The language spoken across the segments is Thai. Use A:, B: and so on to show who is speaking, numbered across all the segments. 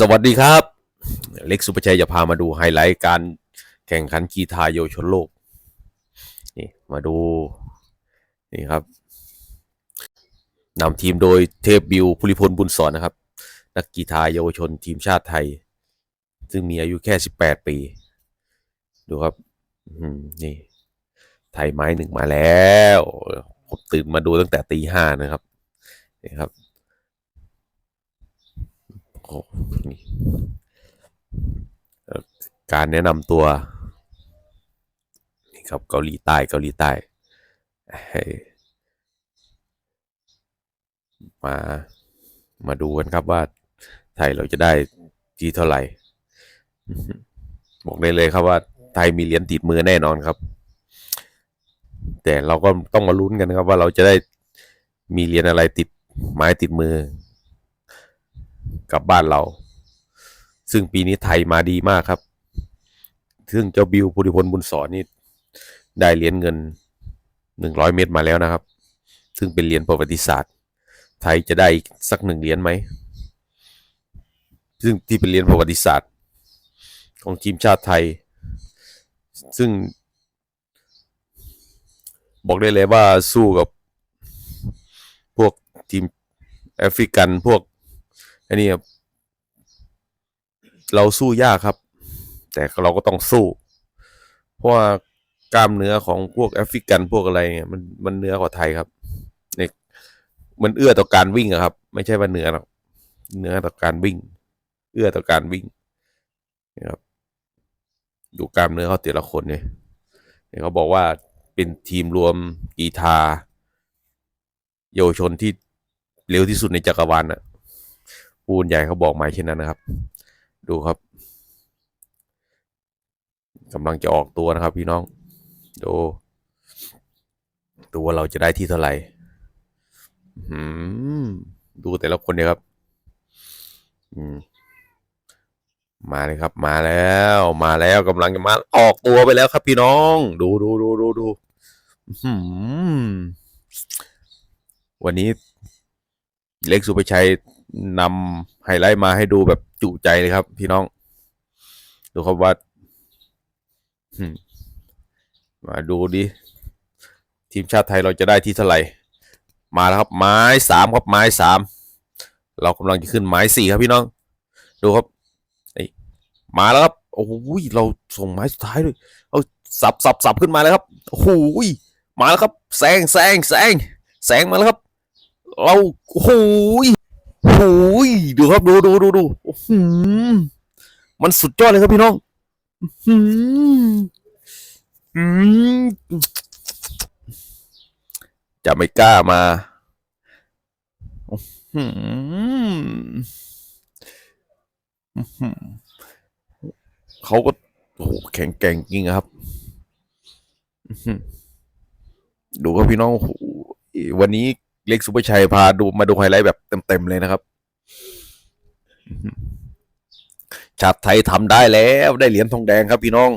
A: สวัสดีครับ เล็กสุภชัยจะพามาดูไฮไลท์การแข่งขันกีฬาเยาวชนโลก นี่มาดู นี่ครับนำทีมโดยเทพบิวภูริพลบุญสอนนะครับ นักกีฬาเยาวชนทีมชาติไทย ซึ่งมีอายุแค่ 18 ปี ดูครับนี่ ไทยไม้หนึ่งมาแล้ว ผมตื่นมาดูตั้งแต่ตีห้านะครับ นี่ครับ โอ้นี่การแนะนำตัวนี่ครับเกาหลีใต้เกาหลีใต้มามาดูกันครับว่าไทยเราจะได้ที่เท่าไหร่ บอกได้เลยครับว่าไทยมีเหรียญติดมือแน่นอนครับ แต่เราก็ต้องมาลุ้นกันครับว่าเราจะได้มีเหรียญอะไรติดไม้ติดมือ กับบ้านเรา ซึ่งปีนี้ไทยมาดีมากครับ ซึ่งเจ้าบิวภูริพลบุญสอนนี่ได้เหรียญเงินหนึ่งร้อยเมตรมาแล้วนะครับ ซึ่งเป็นเหรียญประวัติศาสตร์ ไทยจะได้สักหนึ่งเหรียญไหม ซึ่งที่เป็นเหรียญประวัติศาสตร์ ของทีมชาติไทย ซึ่ง บอกได้เลยว่าสู้กับพวกทีมแอฟริกันพวก อันนี้เราสู้ยากครับ แต่เราก็ต้องสู้ เพราะว่ากล้ามเนื้อของพวกแอฟริกันพวกอะไรเนี่ยมันมันเนื้อกว่าไทยครับเนี่ยมันเอื้อต่อการวิ่งอะครับ ไม่ใช่ว่าเนื้อหรอกเนื้อต่อการวิ่ง เอื้อต่อการวิ่งนะครับดูกล้ามเนื้อเขาแต่ละคนเนี่ยเนี่ยเขาบอกว่าเป็นทีมรวมกีฬาเยาวชนที่เร็วที่สุดในจักรวาลน่ะ ปูนใหญ่เขาบอกมาเช่นนั้นนะครับ ดูครับกำลังจะออกตัวนะครับ พี่น้อง ดูดูว่าเราจะได้ที่เท่าไหร่ดูแต่ละคนเนี่ยครับมาเลยครับ มาแล้ว มาแล้วกำลังจะมาออกตัวไปแล้วครับ พี่น้อง ดูดูดูดูดูวันนี้เล็กสุภชัย นำไฮไลท์มาให้ดูแบบจุใจเลยครับ พี่น้อง ดูครับว่ามาดูดิ ทีมชาติไทยเราจะได้ที่เท่าไหร่ มาแล้วครับ ไม้สามครับไม้สามเรากำลังจะขึ้นไม้สี่ครับพี่น้อง ดูครับมาแล้วครับโอ้โหเราส่งไม้สุดท้ายด้วยเอาสับสับสับขึ้นมาแล้วครับโอ้โหมาแล้วครับแซงแซงแซงแซงมาแล้วครับ เราโอ้โห โอ้โหดูครับดูดูดูดูโอ้โหมันสุดยอดเลยครับพี่น้องอื้อหืมจะไม่กล้ามาอื้อหืออื้อหือเขาก็โอ้โหแข็งแกร่งจริงครับ ดูครับพี่น้องวันนี้ เล็กสุภชัยพาดูมาดูไฮไลท์แบบเต็มๆเลยนะครับชาติไทยทำได้แล้วได้เหรียญทองแดงครับพี่น้อง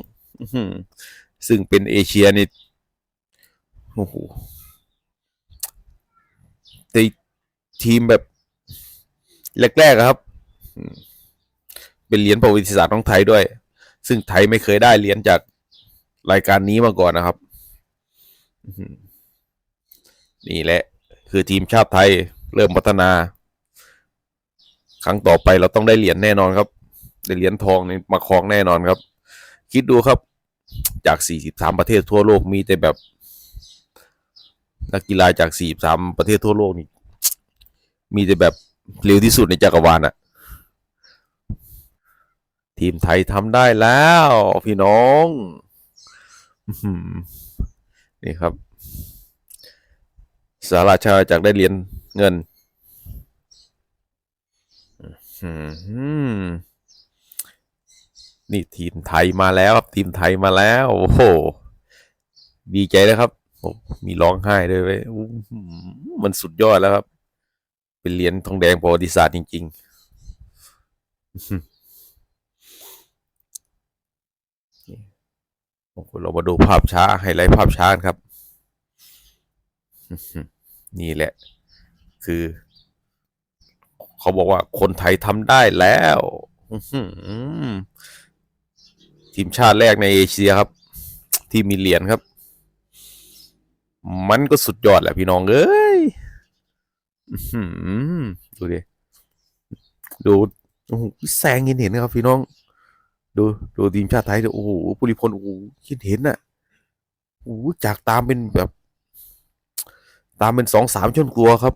A: ซึ่งเป็นเอเชียนี่โอ้โหแต่ทีมแบบแรกๆอะครับ เป็นเหรียญประวัติศาสตร์ของไทยด้วย ซึ่งไทยไม่เคยได้เหรียญจากรายการนี้มาก่อนนะครับนี่แหละ คือทีมชาติไทยเริ่มพัฒนา ครั้งต่อไปเราต้องได้เหรียญแน่นอนครับได้เหรียญทองนี่มาครองแน่นอนครับ คิดดูครับจาก 43 ประเทศทั่วโลกมีแต่แบบ นักกีฬาจาก 43 ประเทศทั่วโลกนี่มีแต่แบบเร็วที่สุดในจักรวาลอะทีมไทยทำได้แล้ว พี่น้องนี่ครับ สาราชาจากได้เหรียญเงินนี่ทีมไทยมาแล้วครับ ทีมไทยมาแล้ว โอ้โห ดีใจนะครับมีร้องไห้ด้วยเว้ยอู้หูมันสุดยอดแล้วครับ เป็นเหรียญทองแดงประวัติศาสตร์จริงๆอื้อหือนี่โอ้โหเรามาดูภาพช้าไฮไลท์ภาพช้าครับ นี่แหละ คือ เขาบอกว่าคนไทยทำได้แล้วทีมชาติแรกในเอเชียครับ ที่มีเหรียญครับ มันก็สุดยอดแหละพี่น้องเอ้ยดูดิดูโอ้โหแซงเห็นเห็นนะครับ พี่น้อง ดูดูทีมชาติไทยดูโอ้โหปุริพลโอ้โหคิดเห็นน่ะโอ้จากตามเป็นแบบ ตามเป็นสองสามชนกลัวครับ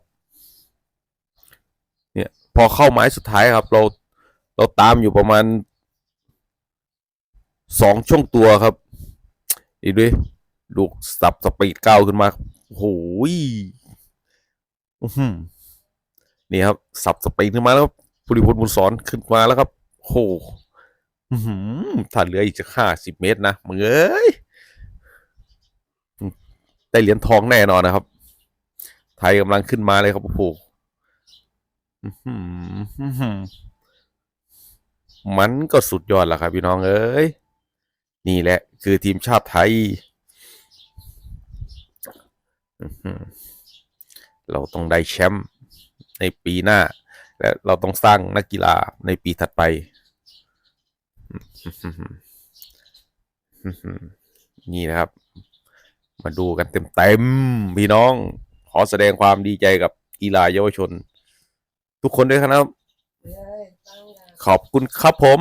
A: เนี่ยพอเข้าไม้สุดท้ายครับ เราเราตามอยู่ประมาณสองช่วงตัวครับอีกด้วยลูกสับสปีดเก้าขึ้นมาโหยนี่ครับ สับสปีดขึ้นมาแล้วครับปุริพลบุญสอนขึ้นมาแล้วครับโหถ้าเหลืออีกจะห้าสิบเมตรนะมึงเอ้ยได้เหรียญทองแน่นอนนะครับ ไทยกำลังขึ้นมาเลยครับโอ้โหมันก็สุดยอดแล้วครับ พี่น้องเอ้ย นี่แหละ คือทีมชาติไทย เราต้องได้แชมป์ในปีหน้า และเราต้องสร้างนักกีฬาในปีถัดไปนี่นะครับ มาดูกันเต็มๆพี่น้อง ขอแสดงความดีใจกับกีฬาเยาวชน ทุกคนด้วยครับ ขอบคุณครับผม